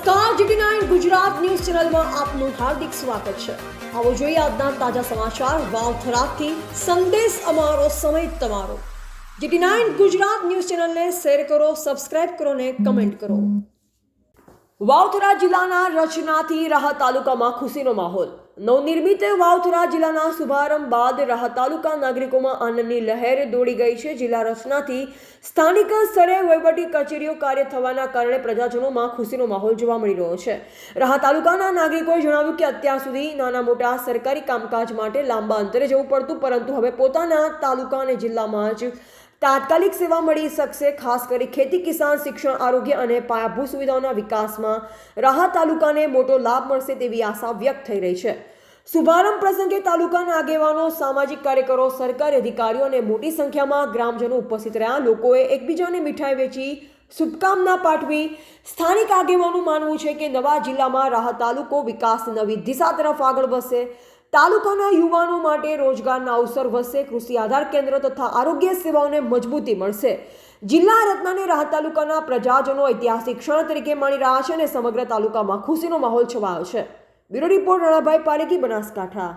નમસ્કાર, GT nine Gujarat news ચેનલમાં આપનું હાર્દિક સ્વાગત છે. આવો જોઈએ આજના તાજા સમાચાર વાવથરાથી સંદેશ અમારો, સમય તમારો. જીટી નાઇન ગુજરાત ન્યૂઝ ચેનલને શેર કરો, સબસ્ક્રાઇબ કરો ને કમેન્ટ કરો. વાવથરા જિલ્લાના રચનાથી રાહત તાલુકામાં ખુશીનો માહોલ. નવનિર્મિત વાવથરા જિલ્લાના શુભારંભ બાદ રાહત તાલુકા નાગરિકોમાં આનંદની લહેર દોડી ગઈ છે. જિલ્લા રચનાથી સ્થાનિક સ્તરે વહીવટી કચેરીઓ કાર્ય થવાના કારણે પ્રજાજનોમાં ખુશીનો માહોલ જોવા મળી રહ્યો છે. રાહત તાલુકાના નાગરિકોએ જણાવ્યું કે અત્યાર સુધી નાના મોટા સરકારી કામકાજ માટે લાંબા અંતરે જવું પડતું, પરંતુ હવે પોતાના તાલુકા અને જિલ્લામાં જ તાત્કાલિક સેવા મળી શકશે, ખાસ કરી ખેતી, કિસાન, શિક્ષણ, આરોગ્ય અને પાયાભૂત સુવિધાઓના વિકાસમાં રાહત તાલુકાને મોટો લાભ મળશે તેવી આશા વ્યક્ત થઈ રહી છે. શુભારંભ પ્રસંગે તાલુકાના આગેવાનો, સામાજિક કાર્યકરો, સરકારી અધિકારીઓ અને મોટી સંખ્યામાં ગ્રામજનો ઉપસ્થિત રહ્યા. લોકોએ એકબીજાને મીઠાઈ વેચી શુભકામના પાઠવી. સ્થાનિક આગેવાનું માનવું છે કે નવા જિલ્લામાં રાહત તાલુકો વિકાસ નવી દિશા તરફ આગળ વધશે. તાલુકાના યુવાનો માટે રોજગારના અવસર વધશે, કૃષિ આધાર કેન્દ્ર તથા આરોગ્ય સેવાઓને મજબૂતી મળશે. જિલ્લા રત્નાને રાહત તાલુકાના પ્રજાજનો ઐતિહાસિક ક્ષણ તરીકે માણી રહ્યા છે અને સમગ્ર તાલુકામાં ખુશીનો માહોલ છવાયો છે. Bureau report Ranabhai Parekhi Banaskantha.